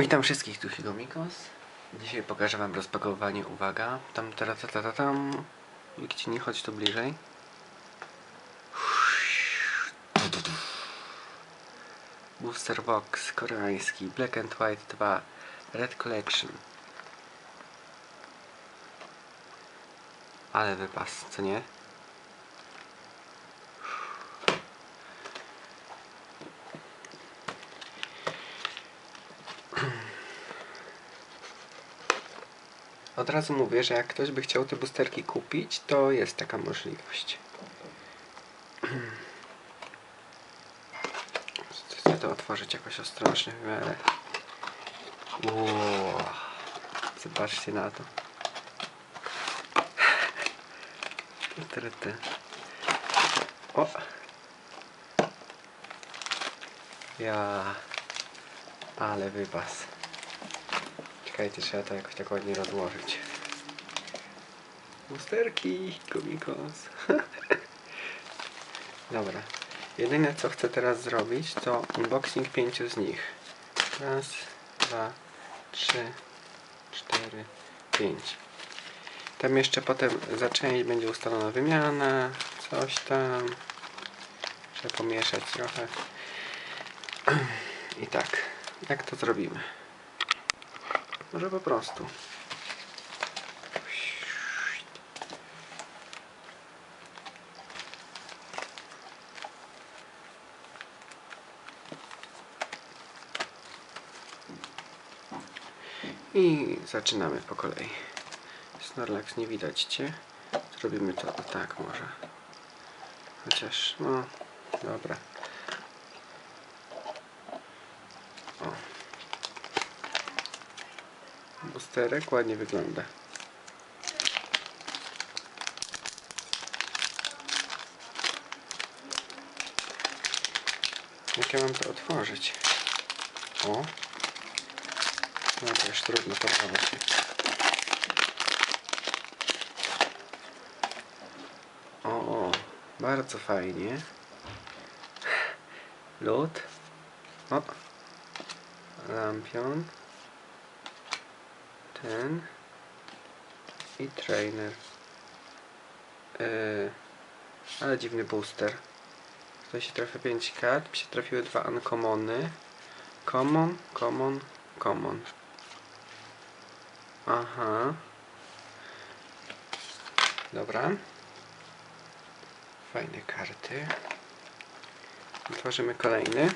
Witam wszystkich, tu Higomikos. Dzisiaj pokażę wam rozpakowanie, uwaga, tam, ta, ta, ta, ta, tam. Wikci, nie chodź tu bliżej. Booster Box koreański, Black and White 2, Red Collection. Ale wypas, co nie? Od razu mówię, że jak ktoś by chciał te boosterki kupić, to jest taka możliwość. Chcę to otworzyć jakoś ostrożnie w miarę. Wow. Zobaczcie na to. Ty, ty. O! Ja. Ale wypas. Czekajcie, trzeba to jakoś tak ładnie rozłożyć. Lusterki, komikos. Dobra. Jedyne co chcę teraz zrobić to unboxing pięciu z nich. Raz, dwa, trzy, cztery, pięć. Tam jeszcze potem za część będzie ustalona wymiana, coś tam. Trzeba pomieszać trochę. I tak, jak to zrobimy? Może po prostu. I zaczynamy po kolei. Snorlax nie widać cię. Zrobimy to tak może. Chociaż, no, dobra. O. Boosterek ładnie wygląda. Jak ja mam to otworzyć? O. No to już trudno porwać się. O, o, bardzo fajnie. Lód. O. Lampion. Ten. I trainer. Yy, ale dziwny booster. Tutaj się trafia 5 kart. Mi się trafiły dwa uncommony. Common, common, common. Aha. Dobra. Fajne karty. Otworzymy kolejny.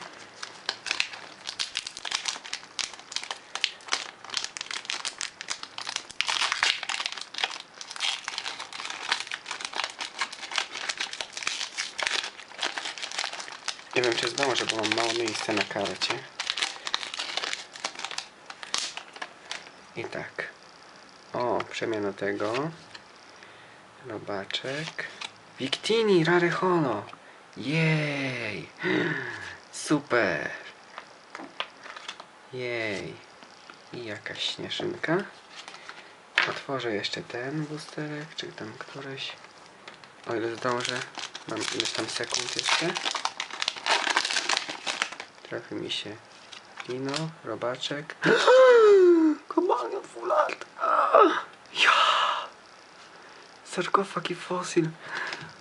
Nie wiem czy zdążę, bo mam mało miejsca na karcie. I tak. O, przemiana tego. Robaczek. Victini, Rare Holo. Jej. Super. Jej. I jakaś śnieżynka. Otworzę jeszcze ten boosterek, czy tam któreś. O ile zdążę. Mam ileś tam sekund jeszcze. Trafi mi się kino, robaczek. Komanion full art. Ja! Sarkofag i fosil.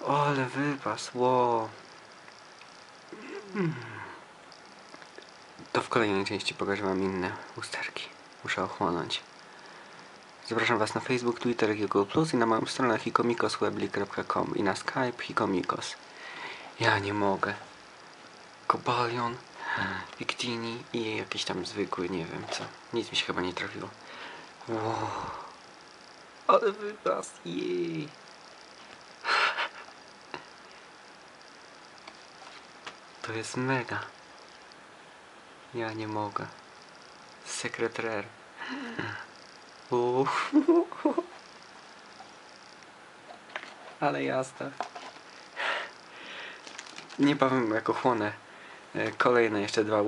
O, ale wypas, wow. Mm. To w kolejnej części pokażę wam inne usterki. Muszę ochłonąć. Zapraszam was na Facebook, Twitter Google i na moją stronę hikomikoswebly.com i na Skype hikomikos. Ja nie mogę. Kobalion, Victini i jakiś tam zwykły, nie wiem co. Nic mi się chyba nie trafiło. Wow. Ale wypas, jej. To jest mega. Ja nie mogę. Sekretrer. Uff. Ale jasne. Niebawem jako chłonę kolejne jeszcze dwa